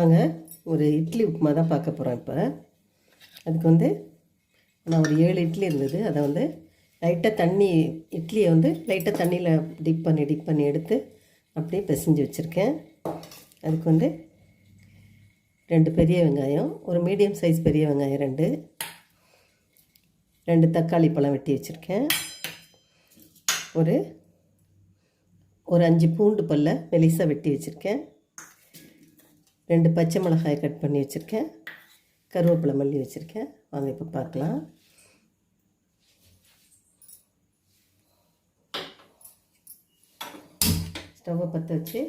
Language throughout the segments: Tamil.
வாங்க ஒரு இட்லி உப்புமா தான் பார்க்க போகிறோம் இப்போ. அதுக்கு வந்து நான் ஒரு ஏழு இட்லி இருந்தது. அதை வந்து லைட்டாக தண்ணி இட்லியை வந்து லைட்டாக தண்ணியில் டிப் பண்ணி டிப் பண்ணி எடுத்து அப்படியே பிசைஞ்சு வச்சுருக்கேன். அதுக்கு வந்து ரெண்டு பெரிய வெங்காயம் ஒரு மீடியம் சைஸ் பெரிய வெங்காயம் ரெண்டு ரெண்டு தக்காளி பழம் வெட்டி வச்சுருக்கேன். ஒரு ஒரு அஞ்சு பூண்டு பல்ல மெலிசாக வெட்டி வச்சுருக்கேன். ரெண்டு பச்சை மிளகாய் கட் பண்ணி வச்சுருக்கேன். கருவேப்பிலை மல்லி வச்சுருக்கேன். வாங்க இப்போ பார்க்கலாம். ஸ்டவ்வை பற்ற வச்சு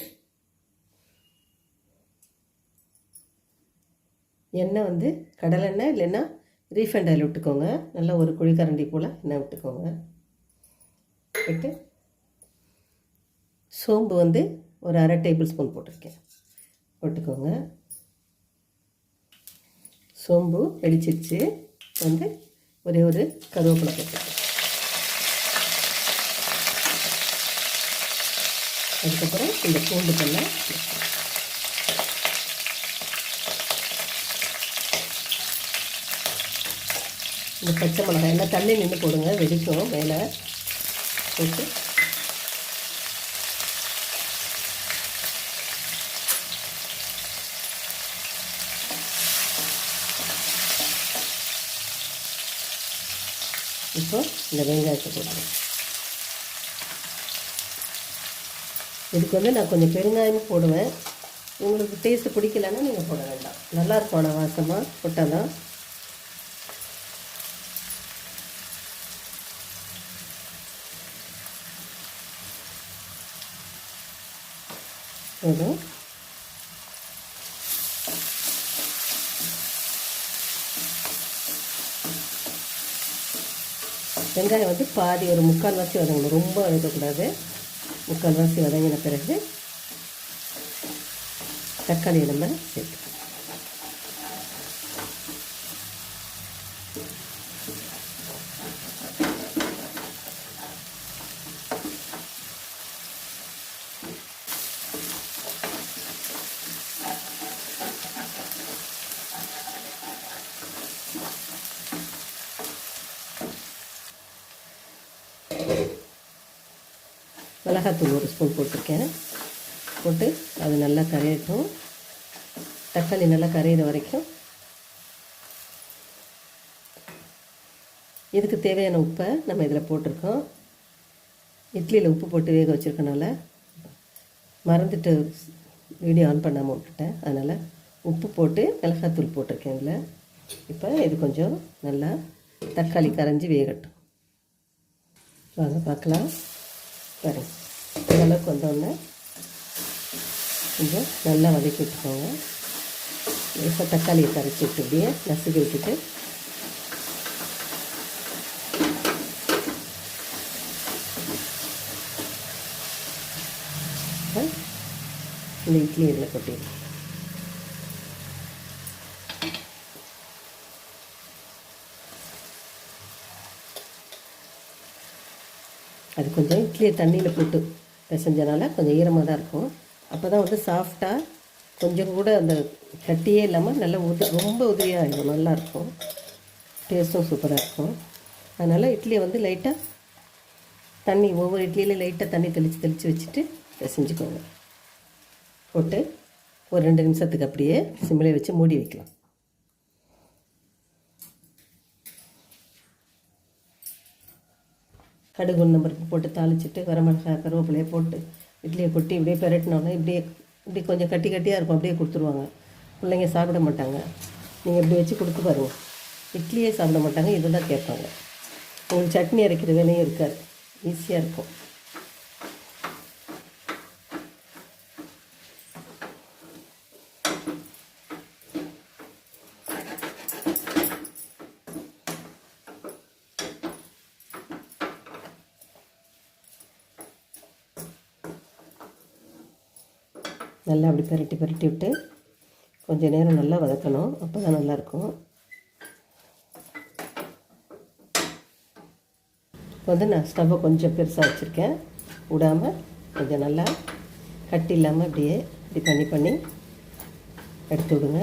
எண்ணெய் வந்து கடலெண்ணெய் இல்லைன்னா ரீஃபைண்ட் ஆயில் விட்டுக்கோங்க. நல்லா ஒரு குழிக்கரண்டி போல் எண்ணெய் விட்டுக்கோங்க. விட்டு சோம்பு வந்து ஒரு அரை டேபிள் ஸ்பூன் போட்டிருக்கேன். போட்டுக்கோங்க. சோம்பு வெடிச்சிருச்சு. வந்து ஒரே ஒரு கருவேப்பிலை போட்டுக்கோங்க. அதுக்கப்புறம் இந்த பூண்டு பண்ண இந்த பச்சை மிளகாய் எல்லாம் தண்ணி நின்று போடுங்க வெடிக்கும் மேலே போட்டு இப்போ இந்த வெங்காயத்தை போடுறேன் இதுக்கு வந்து நான் கொஞ்சம் பெருங்காயம் போடுவேன். உங்களுக்கு டேஸ்ட்டு பிடிக்கலன்னா நீங்கள் போட வேண்டாம். நல்லாயிருக்கும் ஆனால் வாசமாக போட்டால் தான். போதும். வெங்காயம் வந்து பாதி ஒரு முக்கால்வாசி வதங்கணும். ரொம்ப வதக்கக்கூடாது முக்கால்வாசி வதங்கின பிறகு தக்காளி நம்ம சேர்த்துக்கணும். மிளகாத்தூள் ஒரு ஸ்பூன் போட்டிருக்கேன். போட்டு அது நல்லா கரையட்டும். தக்காளி நல்லா கரையிற வரைக்கும். இதுக்கு தேவையான உப்பை நம்ம இதில் போட்டிருக்கோம். இட்லியில் உப்பு போட்டு வேக வச்சுருக்கனால மறந்துட்டு வீடியோ ஆன் பண்ணாமல் விட்டுட்டேன். அதனால் உப்பு போட்டு மிளகாத்தூள் போட்டிருக்கேன் இதில். இப்போ இது கொஞ்சம் நல்லா தக்காளி கரைஞ்சி வேகட்டும். வாங்க பார்க்கலாம். பாருங்கள் இந்தளவுக்கு வந்தோடனே கொஞ்சம் நல்லா வதக்கி விட்டுக்கோங்க லேசாக தக்காளியை கரைச்சி விட்டு இப்படியே நசுக்கி விட்டுட்டு இந்த இட்லி இதில் கொட்டிடலாம். அது கொஞ்சம் இட்லியை தண்ணியில் போட்டு பிசைஞ்சனால கொஞ்சம் ஈரமாக தான் இருக்கும். அப்போ தான் வந்து சாஃப்டாக கொஞ்சம் கூட அந்த கட்டியே இல்லாமல் நல்லா உத ரொம்ப உதவியாக ஆகிடும் நல்லாயிருக்கும் டேஸ்ட்டும் சூப்பராக இருக்கும். அதனால் இட்லியை வந்து லைட்டாக தண்ணி ஒவ்வொரு இட்லியிலையும் லைட்டாக தண்ணி தெளித்து தெளித்து வச்சுட்டு பிசைஞ்சுக்கோங்க போட்டு ஒரு ரெண்டு நிமிஷத்துக்கு அப்படியே சிம்மிலே வச்சு மூடி வைக்கலாம். கடுகு நம்பருக்கு போட்டு தாளிச்சிட்டு வரமிளகாய் கருவேப்பிலையை போட்டு இட்லியை கொட்டி இப்படியே பெரட்டினோன்னா இப்படியே இப்படி கொஞ்சம் கட்டி கட்டியாக இருக்கும். அப்படியே கொடுத்துருவாங்க. பிள்ளைங்க சாப்பிட மாட்டாங்க. நீங்கள் இப்படி வச்சு கொடுத்து பாருங்கள் இட்லியே சாப்பிட மாட்டாங்க. இதை தான் கேட்பாங்க. உங்களுக்கு சட்னி அரைக்கிற வேலையும் இருக்காது. ஈஸியாக இருக்கும். நல்லா அப்படி பெரட்டி பெரட்டி விட்டு கொஞ்சம் நேரம் நல்லா வதக்கணும். அப்போ தான் நல்லாயிருக்கும். இப்போ வந்து நான் ஸ்டவ்வை கொஞ்சம் பெருசாக வச்சுருக்கேன். விடாமல் கொஞ்சம் நல்லா கட்டி இல்லாமல் அப்படியே இப்படி பண்ணி பண்ணி எடுத்து விடுங்க.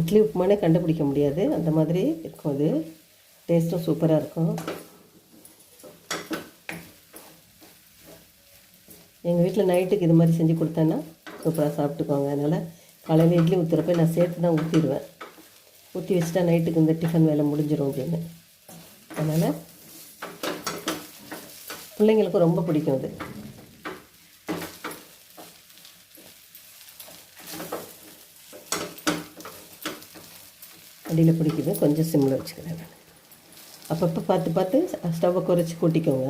இட்லி உப்புமானே கண்டுபிடிக்க முடியாது. அந்த மாதிரி இருக்கும் அது. டேஸ்ட்டும் சூப்பராக இருக்கும். எங்கள் வீட்டில் நைட்டுக்கு இது மாதிரி செஞ்சு கொடுத்தேன்னா சூப்பராக சாப்பிட்டுக்குவாங்க அதனால் காலையில் இட்லி ஊற்றுறப்ப நான் சேர்த்து தான் ஊற்றிடுவேன் ஊற்றி வச்சுட்டா நைட்டுக்கு இந்த டிஃபன் வேலை முடிஞ்சிடும் அப்படின்னு. அதனால் பிள்ளைங்களுக்கும் ரொம்ப பிடிக்கும் அது. அடியில் பிடிக்குது. கொஞ்சம் சிம்மில் வச்சுக்கிறேன் நான். அப்பப்போ பார்த்து பார்த்து ஸ்டவ்வை குறைச்சி கூட்டிக்கோங்க.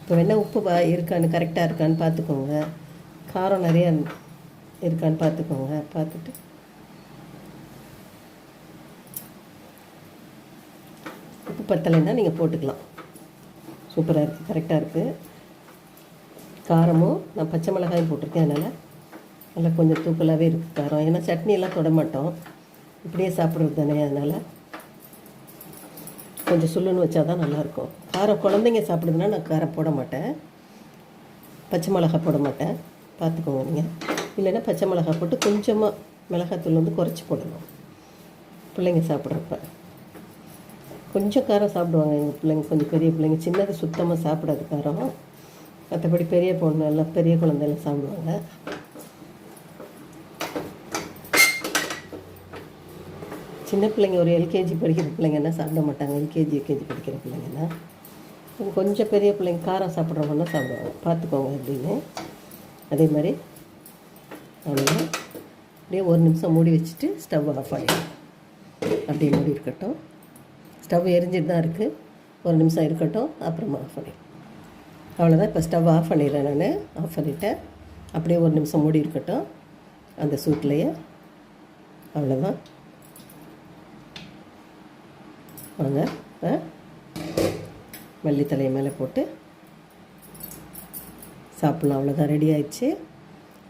இப்போ வேணால் உப்பு பா இருக்கான்னு கரெக்டாக இருக்கான்னு பார்த்துக்கோங்க. காரம் நிறையா இருக்கான்னு பார்த்துக்கோங்க. பார்த்துட்டு. உப்பு பத்தலைன்னா நீங்கள் போட்டுக்கலாம். சூப்பராக இருக்குது கரெக்டாக இருக்குது காரமும் நான் பச்சை மிளகாயும் போட்டிருக்கேன் அதனால் நல்லா கொஞ்சம் தூக்கலாகவே இருக்குது காரம். ஏன்னா சட்னியெல்லாம் தொட மாட்டோம். இப்படியே சாப்பிட்றது தானே அதனால். கொஞ்சம் சுள்ளுன்னு வச்சா தான் நல்லாயிருக்கும் காரம் குழந்தைங்க சாப்பிடுதுன்னா நான் காரம் போட மாட்டேன். பச்சை மிளகா போட மாட்டேன். பார்த்துக்கோங்க நீங்கள் இல்லைன்னா பச்சை மிளகா போட்டு கொஞ்சமாக மிளகாத்தூள் வந்து குறைச்சி போடணும். பிள்ளைங்க சாப்பிட்றப்ப. கொஞ்சம் காரம் சாப்பிடுவாங்க எங்கள் பிள்ளைங்க. கொஞ்சம் பெரிய பிள்ளைங்க. சின்னது சுத்தமாக சாப்பிடாது காரம். மற்றபடி பெரிய பொண்ணு எல்லாம் பெரிய குழந்தையெல்லாம் சாப்பிடுவாங்க. சின்ன பிள்ளைங்க ஒரு எல்கேஜி படிக்கிற பிள்ளைங்கன்னா சாப்பிட மாட்டாங்க. எல்கேஜி யூகேஜி படிக்கிற பிள்ளைங்கன்னா. கொஞ்சம் பெரிய பிள்ளைங்க காரம் சாப்பிட்றவங்கன்னா சாப்பிடுவாங்க. பார்த்துக்கோங்க அப்படின்னு. அதே மாதிரி அவ்வளோதான் அப்படியே ஒரு நிமிஷம் மூடி வச்சுட்டு ஸ்டவ் ஆஃப் பண்ணிடணும் அப்படியே மூடி இருக்கட்டும். ஸ்டவ் எரிஞ்சிட்டு தான் இருக்குது ஒரு நிமிஷம் இருக்கட்டும். அப்புறமா ஆஃப் பண்ணிடலாம். அவ்வளோதான் இப்போ ஸ்டவ் ஆஃப் பண்ணிடுறேன் நான். ஆஃப் பண்ணிவிட்டேன் அப்படியே ஒரு நிமிஷம் மூடி இருக்கட்டும். அந்த சூட்லேயே. அவ்வளோதான் வாங்க ஆ? மல்லித்தலை மேலே போட்டு சாப்பிட்லாம். அவ்வளோதான் ரெடி ஆயிடுச்சு.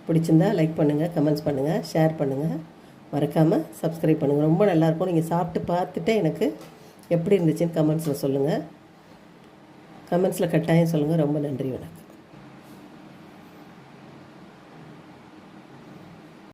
பிடிச்சிருந்தா லைக் பண்ணுங்கள் கமெண்ட்ஸ் பண்ணுங்கள் ஷேர் பண்ணுங்கள் மறக்காமல் சப்ஸ்கிரைப் பண்ணுங்கள் ரொம்ப நல்லாயிருக்கும். நீங்கள் சாப்பிட்டு பார்த்துட்டு எனக்கு எப்படி இருந்துச்சுன்னு கமெண்ட்ஸில் சொல்லுங்கள் கமெண்ட்ஸில் கட்டாயம் சொல்லுங்கள் ரொம்ப நன்றி வணக்கம்.